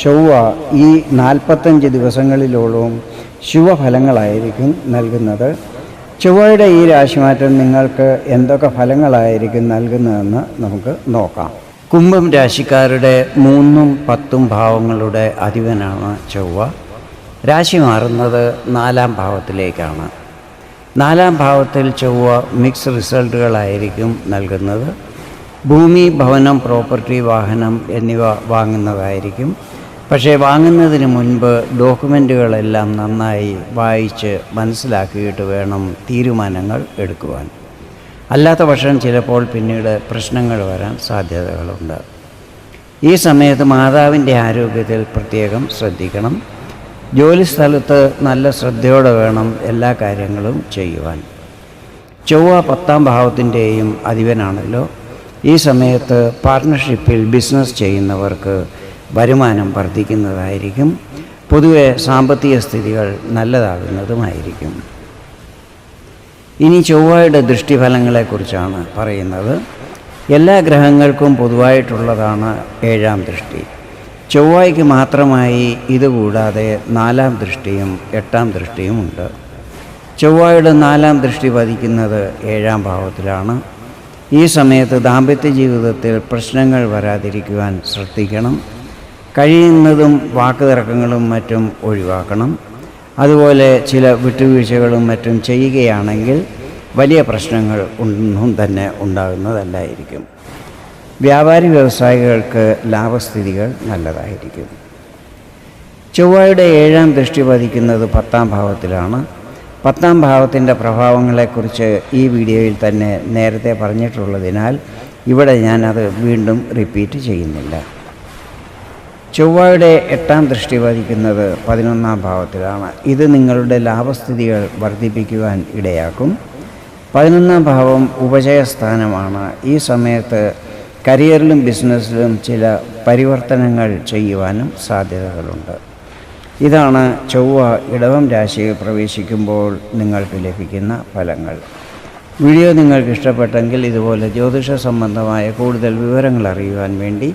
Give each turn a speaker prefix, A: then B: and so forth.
A: ചൊവ്വ ഈ നാൽപ്പത്തഞ്ച് ദിവസങ്ങളിലോളവും ശുഭഫലങ്ങളായിരിക്കും നൽകുന്നത്. ചൊവ്വയുടെ ഈ രാശിമാറ്റം നിങ്ങൾക്ക് എന്തൊക്കെ ഫലങ്ങളായിരിക്കും നൽകുന്നതെന്ന് നമുക്ക് നോക്കാം. കുംഭം രാശിക്കാരുടെ മൂന്നും പത്തും ഭാവങ്ങളുടെ അധിപനാണ് ചൊവ്വ. രാശി മാറുന്നത് നാലാം ഭാവത്തിലേക്കാണ്. നാലാം ഭാവത്തിൽ ചൊവ്വ മിക്സ് റിസൾട്ടുകളായിരിക്കും നൽകുന്നത്. ഭൂമി ഭവനം പ്രോപ്പർട്ടി വാഹനം എന്നിവ വാങ്ങുന്നതായിരിക്കും. പക്ഷേ വാങ്ങുന്നതിന് മുൻപ് ഡോക്യുമെന്റുകളെല്ലാം നന്നായി വായിച്ച് മനസ്സിലാക്കിയിട്ട് വേണം തീരുമാനങ്ങൾ എടുക്കുവാൻ. അല്ലാത്ത പക്ഷം ചിലപ്പോൾ പിന്നീട് പ്രശ്നങ്ങൾ വരാൻ സാധ്യതകളുണ്ട്. ഈ സമയത്ത് മാതാവിന്റെ ആരോഗ്യത്തിൽ പ്രത്യേകം ശ്രദ്ധിക്കണം. ജോലിസ്ഥലത്ത് നല്ല ശ്രദ്ധയോടെ വേണം എല്ലാ കാര്യങ്ങളും ചെയ്യുവാൻ. ചൊവ്വ പത്താം ഭാവത്തിന്റെയും അധിപനാണല്ലോ. ഈ സമയത്ത് പാർട്ട്ണർഷിപ്പിൽ ബിസിനസ് ചെയ്യുന്നവർക്ക് വരുമാനം വർദ്ധിക്കുന്നതായിരിക്കും. പൊതുവെ സാമ്പത്തിക സ്ഥിതികൾ നല്ലതാകുന്നതുമായിരിക്കും. ഇനി ചൊവ്വയുടെ ദൃഷ്ടിഫലങ്ങളെക്കുറിച്ചാണ് പറയുന്നത്. എല്ലാ ഗ്രഹങ്ങൾക്കും പൊതുവായിട്ടുള്ളതാണ് ഏഴാം ദൃഷ്ടി. ചൊവ്വയ്ക്ക് മാത്രമായി ഇതുകൂടാതെ നാലാം ദൃഷ്ടിയും എട്ടാം ദൃഷ്ടിയും ഉണ്ട്. ചൊവ്വയുടെ നാലാം ദൃഷ്ടി പതിക്കുന്നത് ഏഴാം ഭാവത്തിലാണ്. ഈ സമയത്ത് ദാമ്പത്യ ജീവിതത്തിൽ പ്രശ്നങ്ങൾ വരാതിരിക്കുവാൻ ശ്രദ്ധിക്കണം. കഴിയുന്നതും വാക്കുതർക്കങ്ങളും മറ്റും ഒഴിവാക്കണം. അതുപോലെ ചില വിട്ടുവീഴ്ചകളും മറ്റും ചെയ്യുകയാണെങ്കിൽ വലിയ പ്രശ്നങ്ങൾ ഒന്നും തന്നെ ഉണ്ടാകുന്നതല്ലായിരിക്കും. വ്യാപാരി വ്യവസായികൾക്ക് ലാഭസ്ഥിതികൾ നല്ലതായിരിക്കും. ചൊവ്വയുടെ ഏഴാം ദൃഷ്ടി പതിക്കുന്നത് പത്താം ഭാവത്തിലാണ്. പത്താം ഭാവത്തിന്റെ പ്രഭാവങ്ങളെക്കുറിച്ച് ഈ വീഡിയോയിൽ തന്നെ നേരത്തെ പറഞ്ഞിട്ടുള്ളതിനാൽ ഇവിടെ ഞാനത് വീണ്ടും റിപ്പീറ്റ് ചെയ്യുന്നില്ല. ചൊവ്വയുടെ എട്ടാം ദൃഷ്ടി വധിക്കുന്നത് പതിനൊന്നാം ഭാവത്തിലാണ്. ഇത് നിങ്ങളുടെ ലാഭസ്ഥിതികൾ വർദ്ധിപ്പിക്കുവാൻ ഇടയാക്കും. പതിനൊന്നാം ഭാവം ഉപജയസ്ഥാനമാണ്. ഈ സമയത്ത് കരിയറിലും ബിസിനസ്സിലും ചില പരിവർത്തനങ്ങൾ ചെയ്യുവാനും സാധ്യതകളുണ്ട്. ഇതാണ് ചൊവ്വ ഇടവം രാശിയിൽ പ്രവേശിക്കുമ്പോൾ നിങ്ങൾക്ക് ലഭിക്കുന്ന ഫലങ്ങൾ. വീഡിയോ നിങ്ങൾക്ക് ഇഷ്ടപ്പെട്ടെങ്കിൽ ഇതുപോലെ ജ്യോതിഷ സംബന്ധമായ കൂടുതൽ വിവരങ്ങൾ അറിയുവാൻ വേണ്ടി